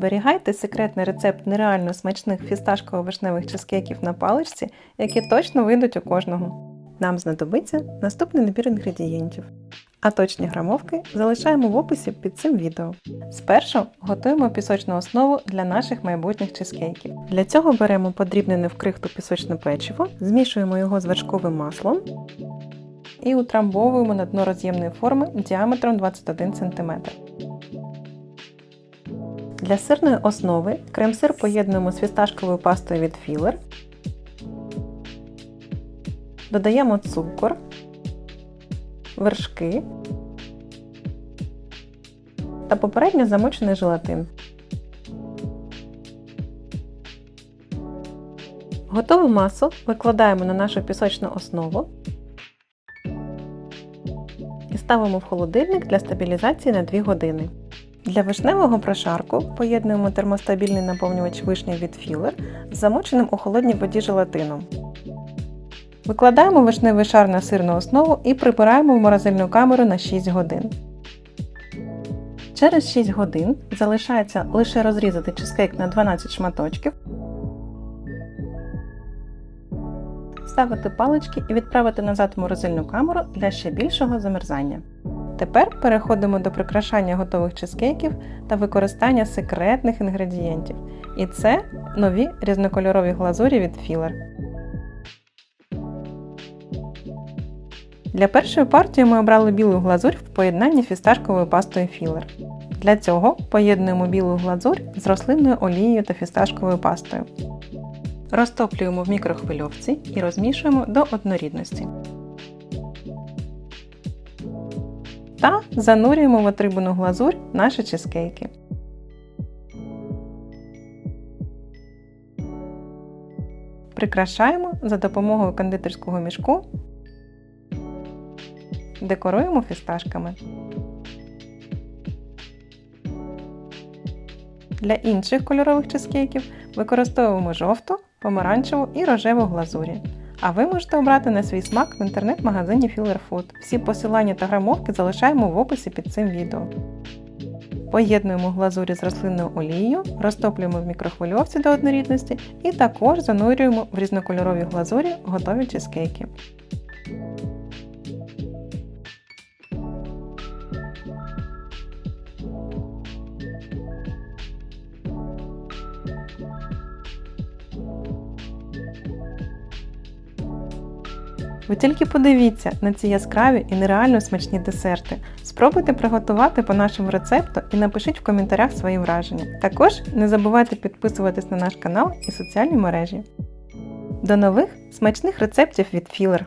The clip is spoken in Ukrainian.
Зберігайте секретний рецепт нереально смачних фісташково-вишневих чизкейків на паличці, які точно вийдуть у кожного. Нам знадобиться наступний набір інгредієнтів. А точні грамовки залишаємо в описі під цим відео. Спершу готуємо пісочну основу для наших майбутніх чизкейків. Для цього беремо подрібнене в крихту пісочне печиво, змішуємо його з вершковим маслом і утрамбовуємо на дно роз'ємної форми діаметром 21 см. Для сирної основи крем-сир поєднуємо з фісташковою пастою від Філер. Додаємо цукор, вершки та попередньо замочений желатин. Готову масу викладаємо на нашу пісочну основу і ставимо в холодильник для стабілізації на 2 години. Для вишневого прошарку поєднуємо термостабільний наповнювач вишні від Філер з замоченим у холодній воді желатином. Викладаємо вишневий шар на сирну основу і прибираємо в морозильну камеру на 6 годин. Через 6 годин залишається лише розрізати чизкейк на 12 шматочків, ставити палички і відправити назад в морозильну камеру для ще більшого замерзання. Тепер переходимо до прикрашання готових чизкейків та використання секретних інгредієнтів. І це нові різнокольорові глазурі від Філер. Для першої партії ми обрали білу глазурь в поєднанні фісташковою пастою Філер. Для цього поєднуємо білу глазурь з рослинною олією та фісташковою пастою. Розтоплюємо в мікрохвильовці і розмішуємо до однорідності. Та занурюємо в отрибану глазурь наші чизкейки. Прикрашаємо за допомогою кондитерського мішку Декоруємо фісташками. Для інших кольорових чизкейків використовуємо жовту, помаранчеву і рожеву глазурі. А ви можете обрати на свій смак в інтернет-магазині Filler Food. Всі посилання та грамовки залишаємо в описі під цим відео. Поєднуємо глазурі з рослинною олією, розтоплюємо в мікрохвильовці до однорідності і також занурюємо в різнокольорові глазурі готові чизкейки. Ви тільки подивіться на ці яскраві і нереально смачні десерти. Спробуйте приготувати по нашому рецепту і напишіть в коментарях свої враження. Також не забувайте підписуватись на наш канал і соціальні мережі. До нових смачних рецептів від Філер!